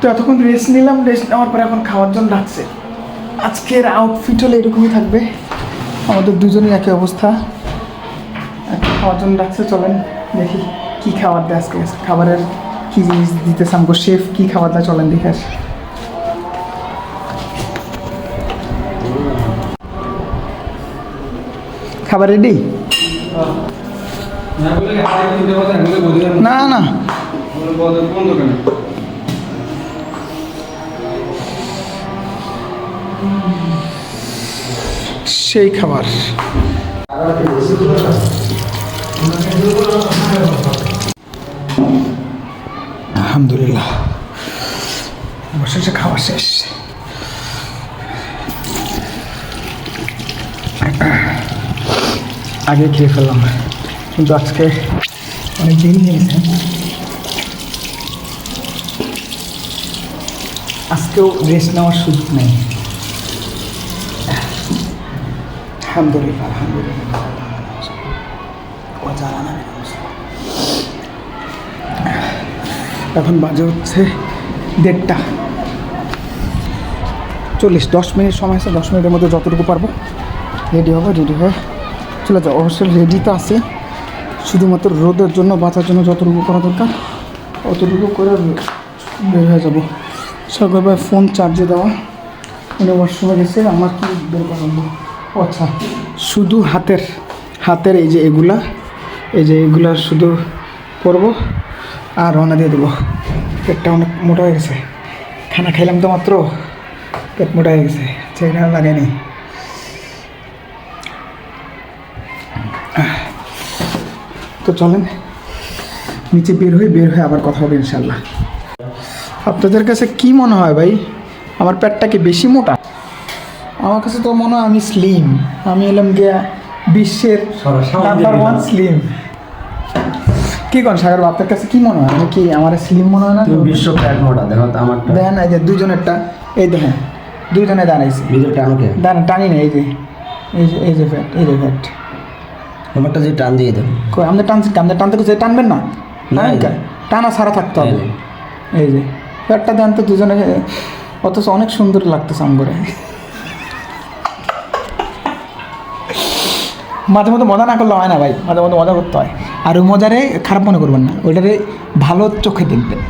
তো এতক্ষণ রেস্ট নিলাম রেস্ট নেওয়ার পরে এখন খাওয়ার জন্য ডাকছে আজকের আউটফিট হলে এরকমই থাকবে। আমাদের দুজনের একই অবস্থা। খাওয়ার জন্য ডাকছে চলেন দেখি কি খাবার দেয় আজকে। খাবারের কী জিনিস দিতেছে আমাকে শেফ কী খাবার দেয় চলেন দেখে আসি। খাবার রেডি না না সেই খাবার। আলহামদুলিল্লাহ। অবশেষে খাওয়া শেষ। আগে খেয়ে ফেললাম। কিন্তু আজকে অনেক দেরি হয়ে আজকেও রেস্ট নেওয়ার সুযোগ নেই। আলহামদুলিল্লাহ আলহামদুলিল্লাহ। এখন বাজে হচ্ছে দেড়টা। চল্লিশ, দশ মিনিট সময় আছে, দশ মিনিটের মধ্যে যতটুকু পারব রেডি হবে রেডি হয়ে চলে যাও। অবশ্যই রেডি তো আছে। শুধুমাত্র রোদের জন্য, বাঁচার জন্য যতটুকু করা দরকার, অতটুকু করে বের হয়ে যাব। সরকার ফোন চার্জে দেওয়া। উনি ওয়াশরুমে গেছে, আমার কি বের করাবো ও আচ্ছা শুধু হাতের হাতের এই যে এগুলা, এই যে এগুলা শুধু করব আর রওনা দিয়ে দেবো। পেটটা অনেক মোটা হয়ে গেছে। খানা খাইলাম তো মাত্র, পেট মোটা হয়ে গেছে। সেখানে লাগেনি তো চলেন, নিচে বের হয়ে বের হয়ে আবার কথা হবে ইনশাল্লাহ আপনাদের কাছে কি মনে হয় ভাই? আমার পেটটা কি বেশি মোটা? আমার কাছে তো মনে হয় আমি স্লিম আমি এলাম গিয়া বিশ্বের নাম্বার ওয়ান স্লিম কি কোন সাগর আপনার কাছে কি মনে হয়? আমি কি আমার স্লিম মনে হয় না? তুমি বিশ্ব ফ্যাট মোটা দেখো তো আমারটা। দেখেন এই যে দুজনেরটা এই দেখেন দুজনে দাঁড়াইছে নিজের টানোকে দাঁড়ান টানি না এই যে এই যে এই যে ফ্যাট এই যে ফ্যাট আমারটা যে টান দিয়ে দেবো কই আমাদের টানছি আমাদের টানতে কিছু টানবেন না? না। টানা সারা থাকতে হবে। এই এই যে ফ্যাটটা দেন তো দুজনে অথচ অনেক সুন্দর লাগতেছে আম করে মাঝে মধ্যে মজা না করলে হয় না ভাই মাঝে মধ্যে মজা করতে হয়। আর ওই মজারে খারাপ মনে করবেন না ওইটারে ভালো চোখে দেখবেন।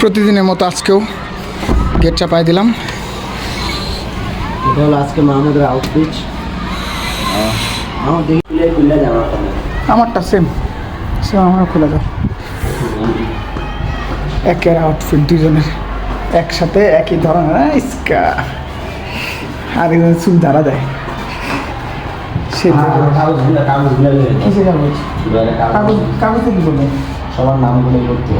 প্রতিদিনের মতো আজকেও গেট চাপাই দিলাম। এটা হলো আজকে মাহমুদের আউটপিচ আমার দেখি খুলে খুলে জামা আমারটা সেম সেম আমার খুলে দাও একের আউটফিট দুজনের একসাথে একই ধরনের ইস্কা আর একজন চুল ধারা দেয়। সে কাগজ কি করবেন সবার নামগুলো করতে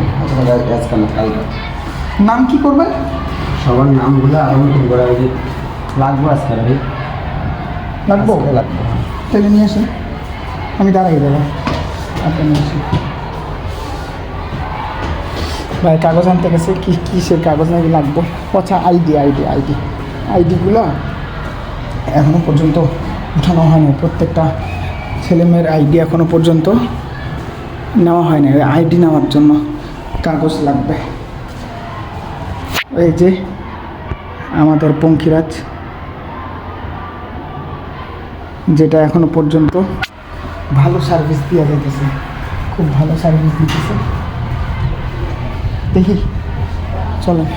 নাম কি করবেন সবার নামগুলো আরও নতুন করে যে লাগবো আজকে ভাই লাগবো? লাগবো। তাহলে নিয়ে আসেন। আমি দাঁড়াই দেবো আপনি নিয়ে আসেন। ভাই কাগজ আনতে গেছে। কি সে কাগজ নাকি লাগবো? আচ্ছা আইডি আইডি আইডি। আইডিগুলো এখনও পর্যন্ত উঠানো হয়নি। প্রত্যেকটা ছেলেমেয়ের আইডি এখনও পর্যন্ত নেওয়া হয়নি। আইডি নেওয়ার জন্য কাগজ লাগবে। এই যে আমাদের পঙ্খিরাজ যেটা এখনও পর্যন্ত ভালো সার্ভিস দেওয়া যাইতেছে খুব ভালো সার্ভিস দিতেছে। দেখি, চলেন।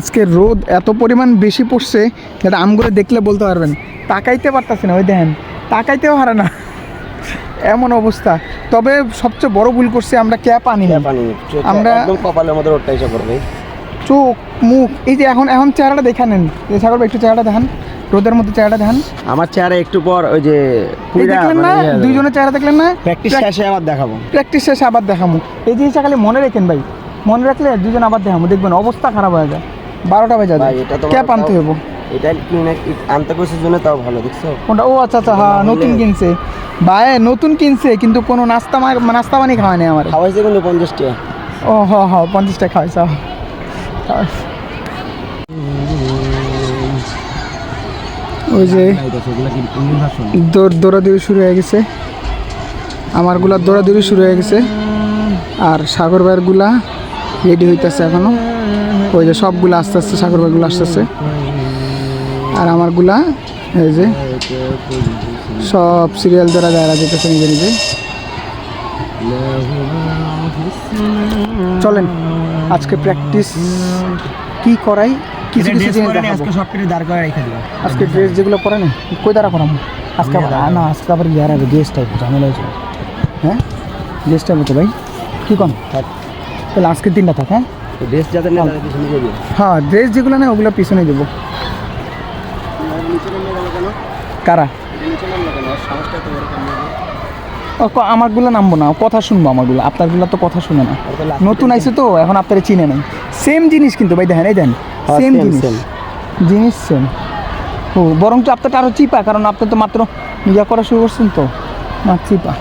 আজকে রোদ এত পরিমাণ বেশি পড়ছে যেটা আমগুলো দেখলে বলতে পারবেন। তাকাইতে পারতাছি না ওই দেখেন তাকাইতেও হারে না। এমন অবস্থা। তবে সবচেয়ে বড় ভুল করছি আমরা ক্যাপ আনি না আমরা- কপালের মধ্যে রোডটা এসে পড়বে। চোখ মুখ এই যে এখন এখন চেহারাটা দেখা নেন। সাগর একটু চেহারাটা দেখান। রোদের মধ্যে চেহারাটা দেখান। আমার চেহারা একটু পর ওই যে দেখলেন না? দুইজনের চেহারা দেখলেন না? প্র্যাকটিস শেষে আবার দেখাবো। প্র্যাকটিস শেষে আবার দেখামো এই জিনিসটা খালি মনে রাখেন ভাই। মনে রাখলে দুজন আবার দেখামো দেখবেন অবস্থা খারাপ হয়ে যায়। বারোটা বাজে ভাই, এটা তো ক্যাপ আনতে হব এটা কি আনতে কইছিস জন্য তাও ভালো দেখছ? কোনটা ও আচ্ছা আচ্ছা হ্যাঁ নতুন কিনছে। ভাই নাস্তা কিনছে কিন্তু কোনো নাস্তা নাস্তা পানি খাওয়া নেই আমার। খাওয়াইছে কিন্তু পঞ্চাশ টাকা ও হ হ পঞ্চাশ টাকা খাওয়াইছে ওই যে দৌড় দৌড়াদৌড়ি শুরু হয়ে গেছে। আমারগুলা দৌড়াদৌড়ি শুরু হয়ে গেছে। আর সাগর ভাইয়েরগুলা রেডি হইতেছে এখনও। ওই যে সবগুলো আস্তে আস্তে সাগর ভাইগুলো আসতেছে। আর আমারগুলা এই যে সব সিরিয়াল দ্বারা যারা যেতেছে নিজে নিজে। চলেন আজকে প্র্যাকটিস কি করাই কিছু কিছু জিনিস আজকে সব কিছু দাঁড় করে রেখে দিবা। আজকে ড্রেস যেগুলো পরে না কই দ্বারা করাবো? আজকে আবার না আজকে আবার ইয়ার হবে গেস্ট টাইপ ঝামেলা হয়েছে। হ্যাঁ? গেস্ট টাইপ হতো ভাই কী কম তাহলে আজকের দিনটা থাক হ্যাঁ? ড্রেস না পিছনে হ্যাঁ ড্রেস যেগুলো না ওগুলো পিছনে দেবো। কারা? তো আমারগুলো নামবো না কথা শুনব আমারগুলো আপনারগুলো তো কথা শুনে না। তো নতুন আইসে তো এখন আপনারা চিনে নেই। সেম জিনিস কিন্তু ভাই দেখেন এই দেন হ্যাঁ, সেম same, জিনিস. জিনিস সেম ও বরঞ্চ আপনারটা আরও চিপা কারণ আপনি তো মাত্র ইয়া করা শুরু করছেন তো। না চিপা।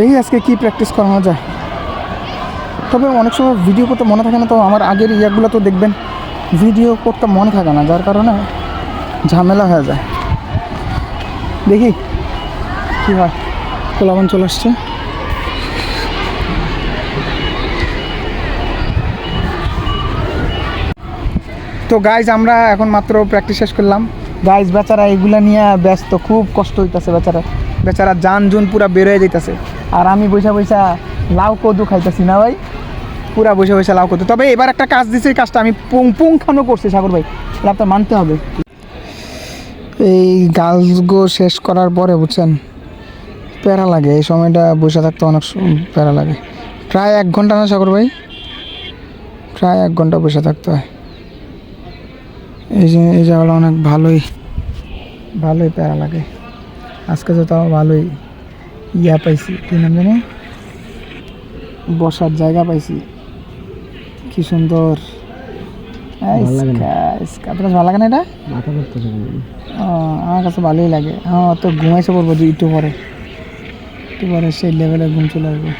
দেখি আজকে কি প্র্যাকটিস করানো যায়? তবে অনেক সময় ভিডিও করতে মনে থাকে না, তো আমার আগের ইয়াগুলো তো দেখবেন ভিডিও করতে মনে থাকে না, যার কারণে ঝামেলা হয়ে যায়। দেখি, কী হয় কোলাবন চলে আসছে। তো গাইজ আমরা এখন মাত্র প্র্যাকটিস শেষ করলাম। গাইজ বেচারা এগুলা নিয়ে ব্যস্ত, খুব কষ্ট হইতেছে বেচারা। বেচারা জান জুন পুরা বেরোয় যাইতাছে। আর আমি বৈশা বৈশা লাউ কদু খাইতেছি না ভাই? পুরা বসে বসে লাউ করতে তবে এবার একটা কাজ এই কাজটা আমি পুং পুংখানো করছি সাগর ভাই। এটা আপনার মানতে হবে। এই গাছগো শেষ করার পরে, বুঝছেন? প্যারা লাগে, এই সময়টা বসে থাকতে অনেক প্যারা লাগে। প্রায় এক ঘণ্টা না সাগর ভাই? প্রায় এক ঘণ্টা বসে থাকতে হয়। এই যে, এই জায়গাটা অনেক ভালোই ভালোই প্যারা লাগে। আজকে তো তাও ভালোই। ইয়া পাইছি কি নাম জানি? বসার জায়গা পাইছি। কি সুন্দর। লাগে না? আপনার ভালো লাগে না এটা? মাথা করতেছে ও, আমার কাছে ভালোই লাগে। হ্যাঁ তো ঘুমাইছে পড়ব যে একটু পরে। একটু পরে সেই লেভেলে ঘুম চলে আসবে।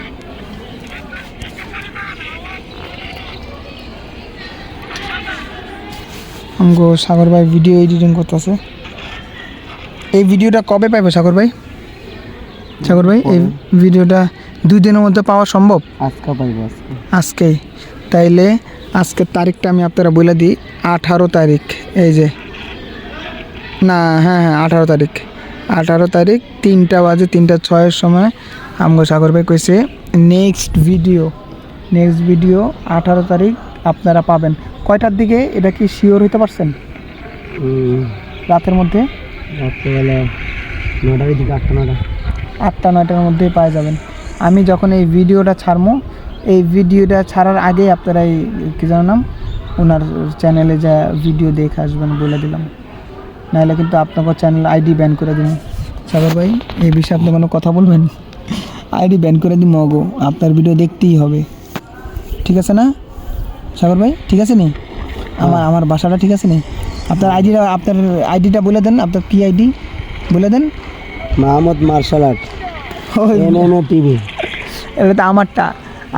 আমগো সাগর ভাই ভিডিও এডিটিং করতেছে। এই ভিডিওটা কবে পাইবো সাগর ভাই? সাগর ভাই এই ভিডিওটা দুই দিনের মধ্যে পাওয়া সম্ভব? আজকে পাইবো আজকে। তাইলে আজকের তারিখটা আমি আপনারা বলে দিই আঠারো তারিখ। এই যে না হ্যাঁ হ্যাঁ আঠারো তারিখ। আঠারো তারিখ তিনটা বাজে তিনটা ছয়ের সময় আমগো সাগর ভাই কইছে নেক্সট ভিডিও নেক্সট ভিডিও আঠারো তারিখ আপনারা পাবেন। কয়টার দিকে এটা কি শিওর হইতে পারছেন? রাতের মধ্যে? রাত্রেবেলা নটার দিকে আটটা নটা আটটা নয়টার মধ্যেই পাওয়া যাবেন। আমি যখন এই ভিডিওটা ছাড়বো এই ভিডিওটা ছাড়ার আগেই আপনারা এই কী জানো নাম ওনার চ্যানেলে যা ভিডিও দেখে আসবেন বলে দিলাম। নাহলে কিন্তু আপনাকে চ্যানেল আইডি ব্যান করে দিন সাগর ভাই, এই বিষয়ে আপনি কোনো কথা বলবেন? আইডি ব্যান করে দিন মগো আপনার ভিডিও দেখতেই হবে। ঠিক আছে না? সাগর ভাই, ঠিক আছে নি? আমার আমার বাসাটা ঠিক আছে নি? আপনার আইডিটা আপনার আইডিটা বলে দেন, আপনার কি আইডি বলে দেন। মাহমুদ মার্শাল আর্ট ওই এন এম এ টিভি। এটা তো আমারটা।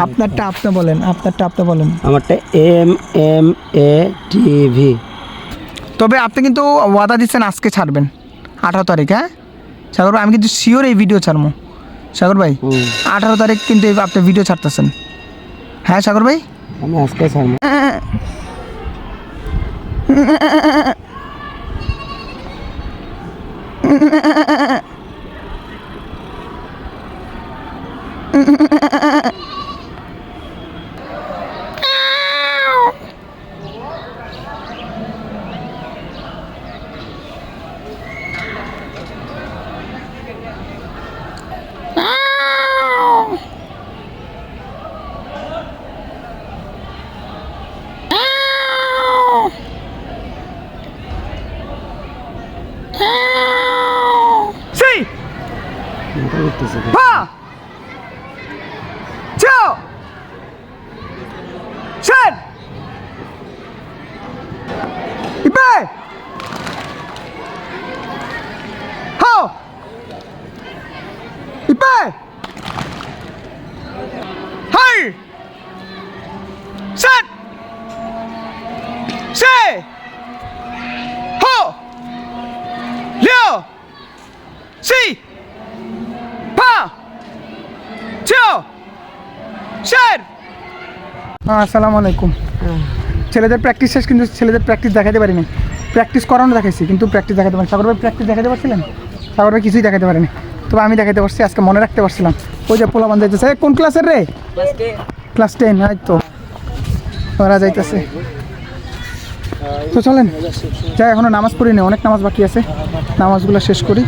আপনারটা আপনি বলেন আপনারটা আপনি বলেন। আমারটা এম এম এ টিভি। তবে আপনি কিন্তু ওয়াদা দিচ্ছেন আজকে ছাড়বেন আঠারো তারিখ হ্যাঁ? সাগর ভাই আমি কিন্তু শিওর এই ভিডিও ছাড়বো। সাগর ভাই আঠারো তারিখ কিন্তু আপনি ভিডিও ছাড়তেছেন। হ্যাঁ সাগর ভাই? আমি আজকে ছাড়বো সেই মাথা করতেছে পা চাও সেট ইবে হাও ইবে হাই সেট সে হ্যাঁ আসসালামু আলাইকুম। ছেলেদের প্র্যাকটিস শেষ, কিন্তু ছেলেদের প্র্যাকটিস দেখাতে পারিনি। প্র্যাকটিস করানো দেখাইছি, কিন্তু প্র্যাকটিস দেখাতে পারি সাগর ভাই প্র্যাকটিস দেখাতে পারছিলেন? সাগর ভাই, কিছুই দেখাতে পারেনি। তবে আমি দেখাতে পারছি, আজকে মনে রাখতে পারছিলাম। ওই যে পোলা বান্ধব যাইতেছে কোন ক্লাসের রে? ক্লাস টেন এই তো। ওরা যাইতেছে। তো চলেন, যাই, এখনও নামাজ পড়ি অনেক নামাজ বাকি আছে। নামাজগুলো শেষ করি,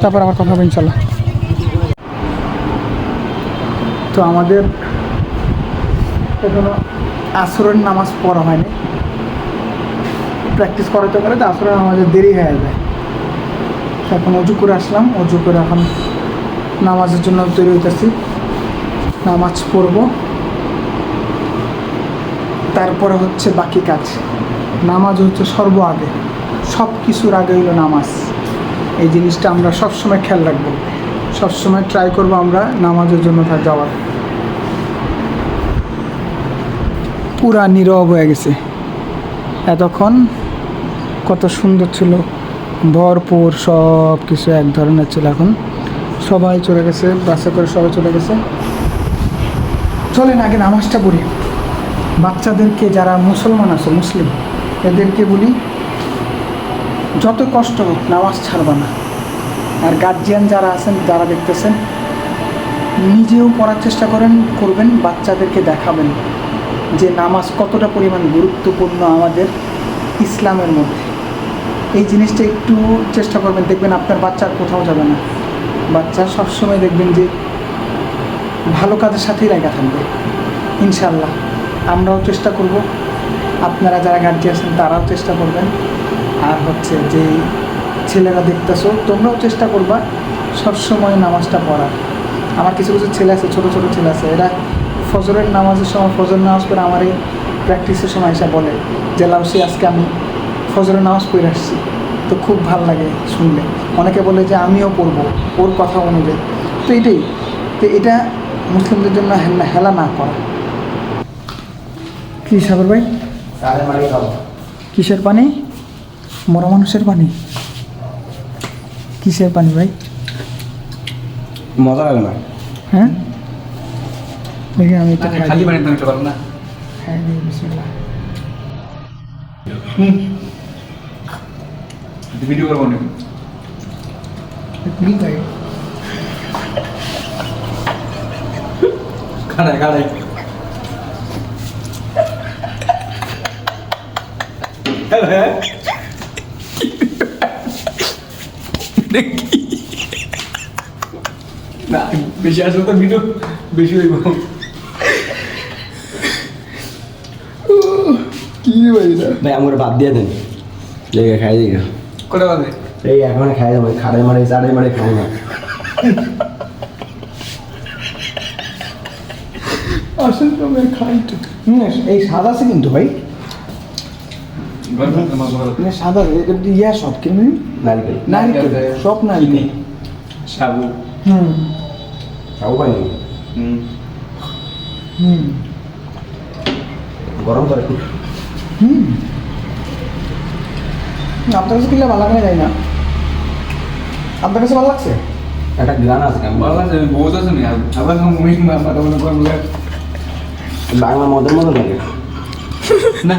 তারপর আবার কথা হবে ইনশাল্লাহ তো আমাদের এখনও আসরের নামাজ পড়া হয়নি। প্র্যাকটিস করাতে করাতে আসরের নামাজের দেরি হয়ে যায়। এখন অজু করে আসলাম, অজু করে এখন নামাজের জন্য তৈরি হইতেছি। নামাজ পড়ব। তারপরে হচ্ছে বাকি কাজ। নামাজ হচ্ছে সর্ব আগে। সব কিছুর আগে হইল নামাজ। এই জিনিসটা আমরা সবসময় খেয়াল রাখব। সবসময় ট্রাই করব আমরা নামাজের জন্য যাওয়ার। পুরা নীরব হয়ে গেছে। এতক্ষণ কত সুন্দর ছিল। ভরপুর সব কিছু এক ধরনের ছিল এখন। সবাই চলে গেছে, বাসে করে সবাই চলে গেছে। চলেন আগে নামাজটা পড়ি। বাচ্চাদেরকে যারা মুসলমান আছে, মুসলিম, এদেরকে বলি, যত কষ্ট হোক নামাজ ছাড়বা না। আর গার্জিয়ান যারা আছেন, যারা দেখতেছেন, নিজেও পড়ার চেষ্টা করেন, করবেন, বাচ্চাদেরকে দেখাবেন। যে নামাজ কতটা পরিমাণ গুরুত্বপূর্ণ আমাদের ইসলামের মধ্যে। এই জিনিসটা একটু চেষ্টা করবেন, দেখবেন আপনার বাচ্চার কোথাও যাবে না। বাচ্চা সবসময় দেখবেন যে ভালো কাজের সাথেই লাগা থাকবে ইনশাল্লাহ আমরাও চেষ্টা করব, আপনারা যারা গার্জি আছেন, তারাও চেষ্টা করবেন। আর হচ্ছে যে ছেলেরা দেখতেছো, তোমরাও চেষ্টা করবা সবসময় নামাজটা পড়ার। আমার কিছু কিছু ছেলে আছে, ছোটো ছোটো ছেলে আছে, এরা ফজরের নামাজের সময় ফজর নামাজ পড়ে আমার এই প্র্যাকটিসের সময় এসে বলে যে লাউসি আজকে আমি ফজরের নামাজ পড়ে আসছি। তো খুব ভালো লাগে শুনলে। অনেকে বলে যে আমিও পড়ব। ওর কথা অনুযায়ী। তো এটাই তো এটা মুসলিমদের জন্য হেলা- না করা। কি সাগর ভাই? কিসের পানি? মরা মানুষের পানি? কিসের পানি ভাই? মজা লাগে না। হ্যাঁ? দেখি আমি একটু খালি পানি তুমি পারো না। ভিডিও করব হ্যাঁ না বেশি আসলে তো ভিডিও বেশি হইব। কি ভাই ভাই আমার বাদ দিয়ে দেন। লেগে খাই দিই কটা এই এখন খাই দেবো খাড়াই মারে মারে খাই না। আসলে তো আমি খাই এই সাদা আছে কিন্তু ভাই। মানে সাদা ইয়া সব নারকেল। নারকেল সব নারকেল। সাবু হুম। গরম করে খুব। হুম। আপনার কাছে কিনলে ভালো লাগে যাই না? আপনার কাছে ভালো লাগছে? একটা গান আছে কেমন ভালো লাগছে বহুত আছে নি আবার মুই মাথা বাংলা মদের মতো লাগে। না